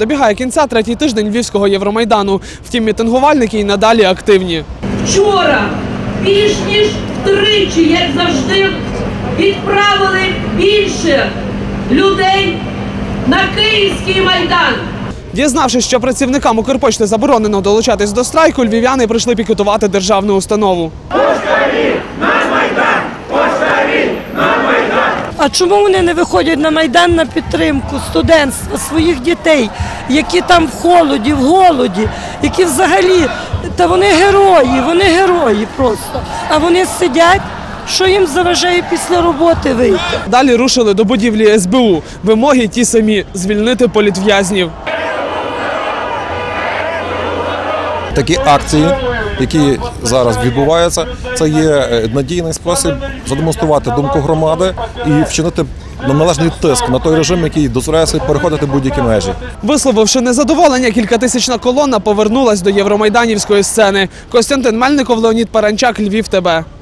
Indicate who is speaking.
Speaker 1: Добігає кінця третій тиждень львівського Євромайдану. Втім, мітингувальники й надалі активні.
Speaker 2: Вчора більш ніж втричі, як завжди, відправили більше людей на Київський майдан.
Speaker 1: Дізнавшись, що працівникам Укрпошти заборонено долучатись до страйку, львів'яни прийшли пікетувати державну установу.
Speaker 3: А чому вони не виходять на майдан на підтримку студентства своїх дітей, які там в холоді, в голоді, які взагалі та вони герої, вони герої просто. А вони сидять, що їм заважає після роботи вийти.
Speaker 1: Далі рушили до будівлі СБУ. Вимоги ті самі звільнити політв'язнів.
Speaker 4: Такі акції, які зараз відбуваються, це є е, надійний спосіб задемонструвати думку громади і вчинити належний тиск на той режим, який дозволяє собі переходити будь-які межі.
Speaker 1: Висловивши незадоволення, кількатисячна колона повернулась до євромайданівської сцени. Костянтин Мельников, Леонід Паранчак, Львів ТБ.